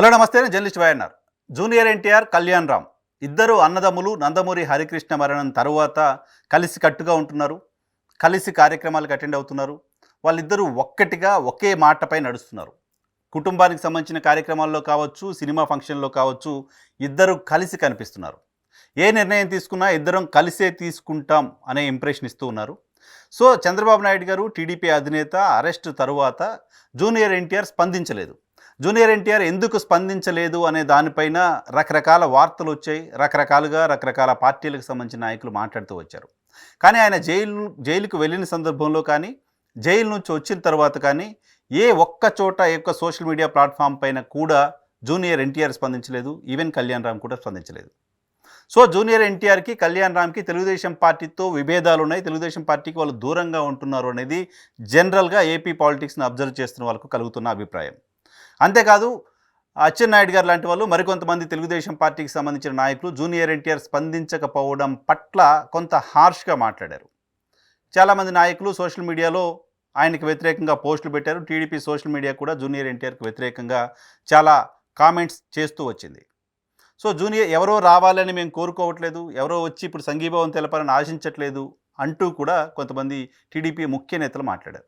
Hello నమస్తే నేను journalist YNR junior NTR Kalyan Ram. ఇద్దరు అన్నదమ్ములు నందమూరి హరికృష్ణ మరణం తరువాత కలిసి కట్టుగా ఉంటున్నారు కలిసి కార్యక్రమాలకు అటెండ్ అవుతున్నారు. వాళ్ళిద్దరూ ఒక్కటిగా ఒకే మాటపై నడుస్తున్నారు. కుటుంబానికి సంబంధించిన కార్యక్రమాల్లో కావచ్చు సినిమా ఫంక్షన్లో కావచ్చు ఇద్దరు కలిసి కనిపిస్తున్నారు. ఏ నిర్ణయం తీసుకున్నా ఇద్దరం కలిసే తీసుకుంటాం అనే ఇంప్రెషన్ ఇస్తూ ఉన్నారు. సో చంద్రబాబు నాయుడు గారు టీడీపీ అధినేత అరెస్ట్ తరువాత జూనియర్ ఎన్టీఆర్ స్పందించలేదు. జూనియర్ ఎన్టీఆర్ ఎందుకు స్పందించలేదు అనే దానిపైన రకరకాల వార్తలు వచ్చాయి. రకరకాలుగా రకరకాల పార్టీలకు సంబంధించిన నాయకులు మాట్లాడుతూ వచ్చారు. కానీ ఆయన జైలు జైలుకు వెళ్ళిన సందర్భంలో కానీ జైలు నుంచి వచ్చిన తర్వాత కానీ ఏ ఒక్క చోట ఏ ఒక్క సోషల్ మీడియా ప్లాట్ఫామ్ పైన కూడా జూనియర్ ఎన్టీఆర్ స్పందించలేదు. ఈవెన్ కళ్యాణ్ రామ్ కూడా స్పందించలేదు. సో జూనియర్ ఎన్టీఆర్కి కళ్యాణ్ రామ్కి తెలుగుదేశం పార్టీతో విభేదాలు ఉన్నాయి. తెలుగుదేశం పార్టీకి వాళ్ళు దూరంగా ఉంటున్నారు అనేది జనరల్గా ఏపీ పాలిటిక్స్ని అబ్జర్వ్ చేస్తున్న వాళ్ళకు కలుగుతున్న అభిప్రాయం. అంతేకాదు అచ్చెన్నాయుడు గారు లాంటి వాళ్ళు మరికొంతమంది తెలుగుదేశం పార్టీకి సంబంధించిన నాయకులు జూనియర్ ఎన్టీఆర్ స్పందించకపోవడం పట్ల కొంత హార్ష్గా మాట్లాడారు. చాలామంది నాయకులు సోషల్ మీడియాలో ఆయనకు వ్యతిరేకంగా పోస్టులు పెట్టారు. టీడీపీ సోషల్ మీడియా కూడా జూనియర్ ఎన్టీఆర్కి వ్యతిరేకంగా చాలా కామెంట్స్ చేస్తూ వచ్చింది. సో జూనియర్ ఎవరో రావాలని మేము కోరుకోవట్లేదు ఎవరో వచ్చి ఇప్పుడు సంఘీభావం తెలపాలని ఆశించట్లేదు అంటూ కూడా కొంతమంది టీడీపీ ముఖ్య నేతలు మాట్లాడారు.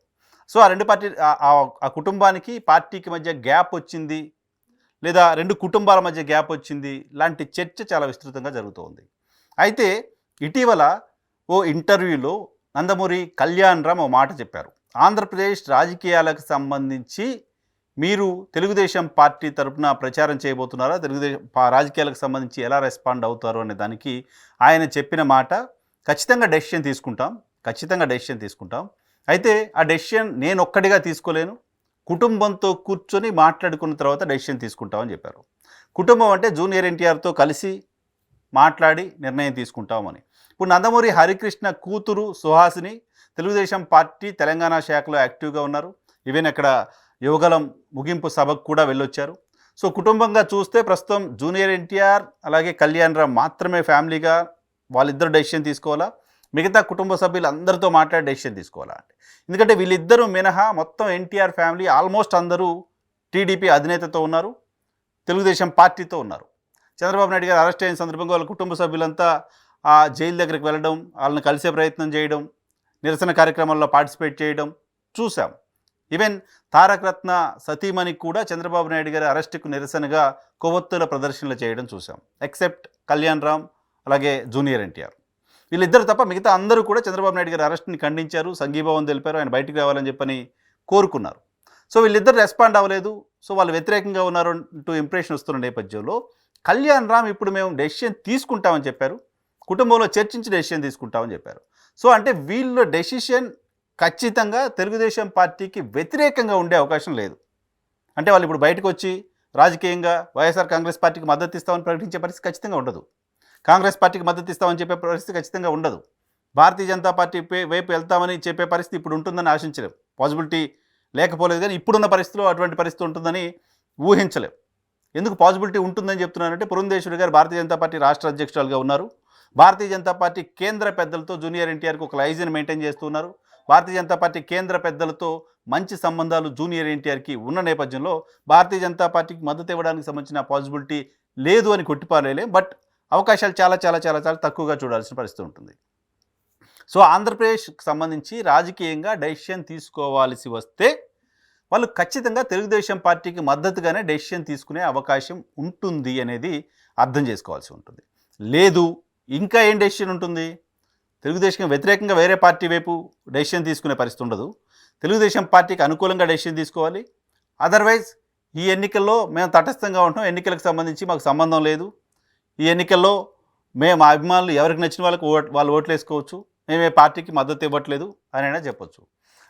సో ఆ రెండు పార్టీ ఆ- ఆ- కుటుంబానికి పార్టీకి మధ్య గ్యాప్ వచ్చింది. లేదా రెండు కుటుంబాల మధ్య గ్యాప్ వచ్చింది. లాంటి చర్చ చాలా విస్తృతంగా జరుగుతోంది. అయితే ఇటీవల ఓ ఇంటర్వ్యూలో నందమూరి కళ్యాణ్ రామ్ ఓ మాట చెప్పారు. ఆంధ్రప్రదేశ్ రాజకీయాలకు సంబంధించి మీరు తెలుగుదేశం పార్టీ తరపున ప్రచారం చేయబోతున్నారా? తెలుగుదేశం రాజకీయాలకు సంబంధించి ఎలా రెస్పాండ్ అవుతారు? అనే దానికి ఆయన చెప్పిన మాట ఖచ్చితంగా డెసిషన్ తీసుకుంటాం. ఖచ్చితంగా డెసిషన్ తీసుకుంటాం. అయితే ఆ డెసిషన్ నేను ఒక్కడిగా తీసుకోలేను. కుటుంబంతో కూర్చొని మాట్లాడుకున్న తర్వాత డెసిషన్ తీసుకుంటామని చెప్పారు. కుటుంబం అంటే జూనియర్ ఎన్టీఆర్తో కలిసి మాట్లాడి నిర్ణయం తీసుకుంటామని. ఇప్పుడు నందమూరి హరికృష్ణ కూతురు సుహాసిని తెలుగుదేశం పార్టీ తెలంగాణ శాఖలో యాక్టివ్గా ఉన్నారు. ఈవెన్ అక్కడ యువగలం ముగింపు సభకు కూడా వెళ్ళొచ్చారు. సో కుటుంబంగా చూస్తే ప్రస్తుతం జూనియర్ ఎన్టీఆర్ అలాగే కళ్యాణ్ రామ్ మాత్రమే ఫ్యామిలీగా వాళ్ళిద్దరు డెసిషన్ తీసుకోవాలా? మిగతా కుటుంబ సభ్యులు అందరితో మాట్లాడి డెసిషన్ తీసుకోవాలండి ఎందుకంటే వీళ్ళిద్దరూ మినహా మొత్తం ఎన్టీఆర్ ఫ్యామిలీ ఆల్మోస్ట్ అందరూ టీడీపీ అధినేతతో ఉన్నారు తెలుగుదేశం పార్టీతో ఉన్నారు. చంద్రబాబు నాయుడు గారు అరెస్ట్ అయిన సందర్భంగా వాళ్ళ కుటుంబ సభ్యులంతా ఆ జైలు దగ్గరికి వెళ్ళడం వాళ్ళని కలిసే ప్రయత్నం చేయడం నిరసన కార్యక్రమాల్లో పార్టిసిపేట్ చేయడం చూసాం. ఈవెన్ తారక రత్న సతీమణి కూడా చంద్రబాబు నాయుడు గారి అరెస్టుకు నిరసనగా కొవ్వొత్తుల ప్రదర్శనలు చేయడం చూసాం. ఎక్సెప్ట్ కళ్యాణ్ రామ్ అలాగే జూనియర్ ఎన్టీఆర్. వీళ్ళిద్దరు తప్ప మిగతా అందరూ కూడా చంద్రబాబు నాయుడు గారి అరెస్ట్ని ఖండించారు సంఘీభావం తెలిపారు ఆయన బయటికి రావాలని చెప్పని కోరుకున్నారు. సో వీళ్ళిద్దరు రెస్పాండ్ అవ్వలేదు. సో వాళ్ళు వ్యతిరేకంగా ఉన్నారు అంటూ ఇంప్రెషన్ వస్తున్న నేపథ్యంలో కళ్యాణ్ రామ్ ఇప్పుడు మేము డెసిషన్ తీసుకుంటామని చెప్పారు. కుటుంబంలో చర్చించి డెసిషన్ తీసుకుంటామని చెప్పారు. సో అంటే వీళ్ళ డెసిషన్ ఖచ్చితంగా తెలుగుదేశం పార్టీకి వ్యతిరేకంగా ఉండే అవకాశం లేదు. అంటే వాళ్ళు ఇప్పుడు బయటకు వచ్చి రాజకీయంగా వైఎస్ఆర్ కాంగ్రెస్ పార్టీకి మద్దతు ఇస్తామని ప్రకటించే పరిస్థితి ఖచ్చితంగా ఉండదు. కాంగ్రెస్ పార్టీకి మద్దతు ఇస్తామని చెప్పే పరిస్థితి ఖచ్చితంగా ఉండదు. భారతీయ జనతా పార్టీ వైపు వెళ్తామని చెప్పే పరిస్థితి ఇప్పుడు ఉంటుందని ఆశించలేం. పాజిబిలిటీ లేకపోలేదు కానీ ఇప్పుడున్న పరిస్థితిలో అటువంటి పరిస్థితి ఉంటుందని ఊహించలేం. ఎందుకు పాజిబిలిటీ ఉంటుందని చెప్తున్నానంటే పురంధేశ్వరి గారు భారతీయ జనతా పార్టీ రాష్ట్ర అధ్యక్షురాలుగా ఉన్నారు. భారతీయ జనతా పార్టీ కేంద్ర పెద్దలతో జూనియర్ ఎన్టీఆర్కి ఒక లైజన్ మెయింటైన్ చేస్తున్నారు భారతీయ జనతా పార్టీ కేంద్ర పెద్దలతో మంచి సంబంధాలు జూనియర్ ఎన్టీఆర్కి ఉన్న నేపథ్యంలో భారతీయ జనతా పార్టీకి మద్దతు ఇవ్వడానికి సంబంధించిన పాజిబిలిటీ లేదు అని కొట్టిపారలేం బట్ అవకాశాలు చాలా చాలా చాలా చాలా తక్కువగా చూడాల్సిన పరిస్థితి ఉంటుంది. సో ఆంధ్రప్రదేశ్కి సంబంధించి రాజకీయంగా డెసిషన్ తీసుకోవాల్సి వస్తే వాళ్ళు ఖచ్చితంగా తెలుగుదేశం పార్టీకి మద్దతుగానే డెసిషన్ తీసుకునే అవకాశం ఉంటుంది అనేది అర్థం చేసుకోవాల్సి ఉంటుంది. లేదు ఇంకా ఏం డెసిషన్ ఉంటుంది? తెలుగుదేశం వ్యతిరేకంగా వేరే పార్టీ వైపు డెసిషన్ తీసుకునే పరిస్థితి ఉండదు. తెలుగుదేశం పార్టీకి అనుకూలంగా డెసిషన్ తీసుకోవాలి. అదర్వైజ్ ఈ ఎన్నికల్లో మేము తటస్థంగా ఉంటాం ఎన్నికలకు సంబంధించి మాకు సంబంధం లేదు. ఈ ఎన్నికల్లో మేము మా అభిమానులు ఎవరికి నచ్చిన వాళ్ళకి ఓట్ వాళ్ళు ఓట్లు వేసుకోవచ్చు. మేము ఏ పార్టీకి మద్దతు ఇవ్వట్లేదు అని అయినా చెప్పొచ్చు.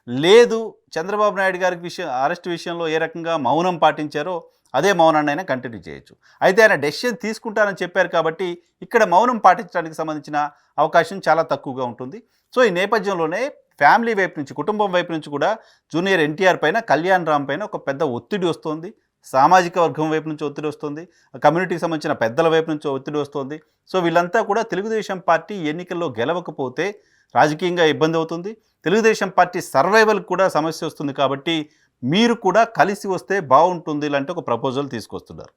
లేదు చంద్రబాబు నాయుడు గారికి విషయం అరెస్ట్ విషయంలో ఏ రకంగా మౌనం పాటించారో అదే మౌనాన్ని అయినా కంటిన్యూ చేయొచ్చు. అయితే ఆయన డెసిషన్ తీసుకుంటారని చెప్పారు కాబట్టి ఇక్కడ మౌనం పాటించడానికి సంబంధించిన అవకాశం చాలా తక్కువగా ఉంటుంది. సో ఈ నేపథ్యంలోనే ఫ్యామిలీ వైపు నుంచి కుటుంబం వైపు నుంచి కూడా జూనియర్ ఎన్టీఆర్ పైన కళ్యాణ్ రామ్ పైన ఒక పెద్ద ఒత్తిడి వస్తుంది. సామాజిక వర్గం వైపు నుంచి ఒత్తిడి వస్తుంది కమ్యూనిటీకి సంబంధించిన పెద్దల వైపు నుంచి ఒత్తిడి వస్తుంది. సో వీళ్ళంతా కూడా తెలుగుదేశం పార్టీ ఎన్నికల్లో గెలవకపోతే రాజకీయంగా ఇబ్బంది అవుతుంది. తెలుగుదేశం పార్టీ సర్వైవల్ కూడా సమస్య వస్తుంది కాబట్టి మీరు కూడా కలిసి వస్తే బాగుంటుంది ఇలాంటి ఒక ప్రపోజల్ తీసుకొస్తున్నారు.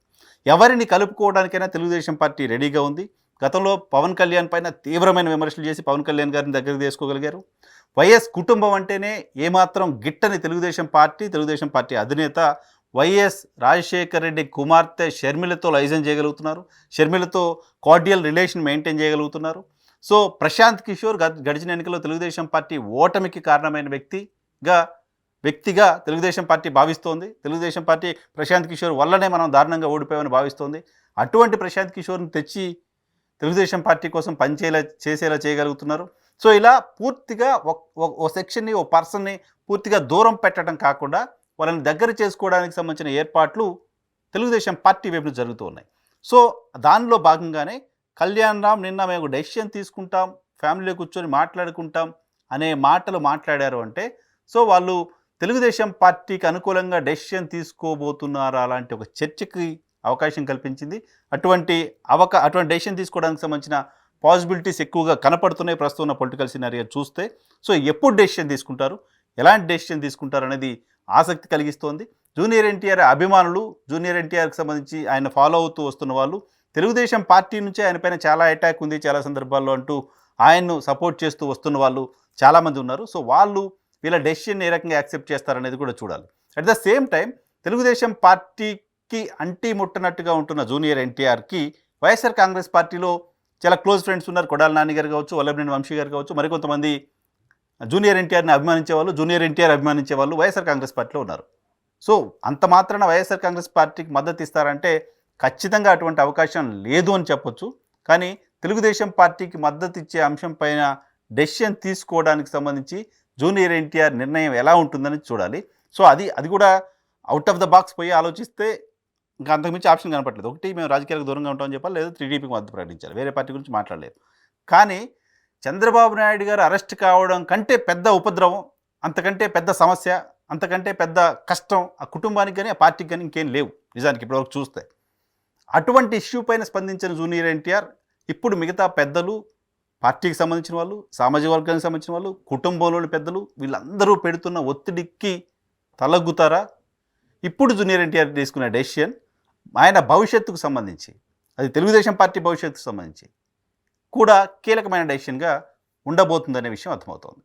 ఎవరిని కలుపుకోవడానికైనా తెలుగుదేశం పార్టీ రెడీగా ఉంది. గతంలో పవన్ కళ్యాణ్ పైన తీవ్రమైన విమర్శలు చేసి పవన్ కళ్యాణ్ గారిని దగ్గరికి తీసుకోగలిగారు. వైఎస్ కుటుంబం అంటేనే ఏమాత్రం గిట్టని తెలుగుదేశం పార్టీ తెలుగుదేశం పార్టీ అధినేత వైఎస్ రాజశేఖర్ రెడ్డి కుమార్తె షర్మిలతో లైజన్ చేయగలుగుతున్నారు. షర్మిలతో కార్డియల్ రిలేషన్ మెయింటైన్ చేయగలుగుతున్నారు. సో ప్రశాంత్ కిషోర్ గ- గడిచిన ఎన్నికల్లో తెలుగుదేశం పార్టీ ఓటమికి కారణమైన వ్యక్తిగా వ్యక్తిగా తెలుగుదేశం పార్టీ భావిస్తోంది. తెలుగుదేశం పార్టీ ప్రశాంత్ కిషోర్ వల్లనే మనం దారుణంగా ఓడిపోయామని భావిస్తోంది. అటువంటి ప్రశాంత్ కిషోర్ని తెచ్చి తెలుగుదేశం పార్టీ కోసం పనిచేలా చేసేలా చేయగలుగుతున్నారు. సో ఇలా పూర్తిగా ఒక- ఓ సెక్షన్ని ఓ పర్సన్ని పూర్తిగా దూరం పెట్టడం కాకుండా వాళ్ళని దగ్గర చేసుకోవడానికి సంబంధించిన ఏర్పాట్లు తెలుగుదేశం పార్టీ వైపు జరుగుతూ ఉన్నాయి. సో దానిలో భాగంగానే కళ్యాణ్ రామ్ నిన్న మేము డెసిషన్ తీసుకుంటాం ఫ్యామిలీలో కూర్చొని మాట్లాడుకుంటాం అనే మాటలు మాట్లాడారు అంటే సో వాళ్ళు తెలుగుదేశం పార్టీకి అనుకూలంగా డెసిషన్ తీసుకోబోతున్నారా అలాంటి ఒక చర్చకి అవకాశం కల్పించింది. అటువంటి అవకా అటువంటి డెసిషన్ తీసుకోవడానికి సంబంధించిన పాసిబిలిటీస్ ఎక్కువగా కనపడుతున్నాయి ప్రస్తుతం ఉన్న పొలిటికల్ సినారియో చూస్తే. సో ఎప్పుడు డెసిషన్ తీసుకుంటారు? ఎలాంటి డెసిషన్ తీసుకుంటారు అనేది ఆసక్తి కలిగిస్తోంది. జూనియర్ ఎన్టీఆర్ అభిమానులు జూనియర్ ఎన్టీఆర్కి సంబంధించి ఆయన ఫాలో అవుతూ వస్తున్న వాళ్ళు తెలుగుదేశం పార్టీ నుంచే ఆయన పైన చాలా అటాక్ ఉంది చాలా సందర్భాల్లో అంటూ ఆయన్ను సపోర్ట్ చేస్తూ వస్తున్న వాళ్ళు చాలామంది ఉన్నారు. సో వాళ్ళు వీళ్ళ డెసిషన్ ఏ రకంగా యాక్సెప్ట్ చేస్తారనేది కూడా చూడాలి. At the same time Telugu Desam పార్టీకి అంటి ముట్టనట్టుగా ఉంటున్న జూనియర్ ఎన్టీఆర్కి వైఎస్ఆర్ కాంగ్రెస్ పార్టీలో చాలా క్లోజ్ ఫ్రెండ్స్ ఉన్నారు. కొడాల నాని గారు కావచ్చు వల్లభనేని వంశీ గారు కావచ్చు మరికొంతమంది జూనియర్ ఎన్టీఆర్ని అభిమానించే వాళ్ళు జూనియర్ ఎన్టీఆర్ అభిమానించే వాళ్ళు వైఎస్ఆర్ కాంగ్రెస్ పార్టీలో ఉన్నారు. సో అంత మాత్రాన వైఎస్ఆర్ కాంగ్రెస్ పార్టీకి మద్దతు ఇస్తారంటే ఖచ్చితంగా అటువంటి అవకాశం లేదు అని చెప్పొచ్చు. కానీ తెలుగుదేశం పార్టీకి మద్దతు ఇచ్చే అంశం పైన డెసిషన్ తీసుకోవడానికి సంబంధించి జూనియర్ ఎన్టీఆర్ నిర్ణయం ఎలా ఉంటుందని చూడాలి. సో అది అది కూడా అవుట్ ఆఫ్ ద బాక్స్ పోయి ఆలోచిస్తే ఇంకా అంతకుమించి ఆప్షన్ కనపట్లేదు ఒకటి మేము రాజకీయాలకు దూరంగా ఉంటామని చెప్పాలి లేదా టీడీపీకి మద్దతు ప్రకటించాలి. వేరే పార్టీ గురించి మాట్లాడలేదు. కానీ చంద్రబాబు నాయుడు గారు అరెస్ట్ కావడం కంటే పెద్ద ఉపద్రవం అంతకంటే పెద్ద సమస్య అంతకంటే పెద్ద కష్టం ఆ కుటుంబానికి కానీ ఆ పార్టీకి కానీ ఇంకేం లేవు. నిజానికి ఇప్పటివరకు చూస్తే. అటువంటి ఇష్యూ పైన స్పందించిన జూనియర్ ఎన్టీఆర్ ఇప్పుడు మిగతా పెద్దలు పార్టీకి సంబంధించిన వాళ్ళు సామాజిక వర్గానికి సంబంధించిన వాళ్ళు కుటుంబంలోని పెద్దలు వీళ్ళందరూ పెడుతున్న ఒత్తిడికి తలగ్గుతారా? ఇప్పుడు జూనియర్ ఎన్టీఆర్ తీసుకున్న డెసిషన్ ఆయన భవిష్యత్తుకు సంబంధించి అది తెలుగుదేశం పార్టీ భవిష్యత్తుకు సంబంధించి కూడా కీలకమైన డెసిషన్గా ఉండబోతుందనే విషయం అర్థమవుతోంది.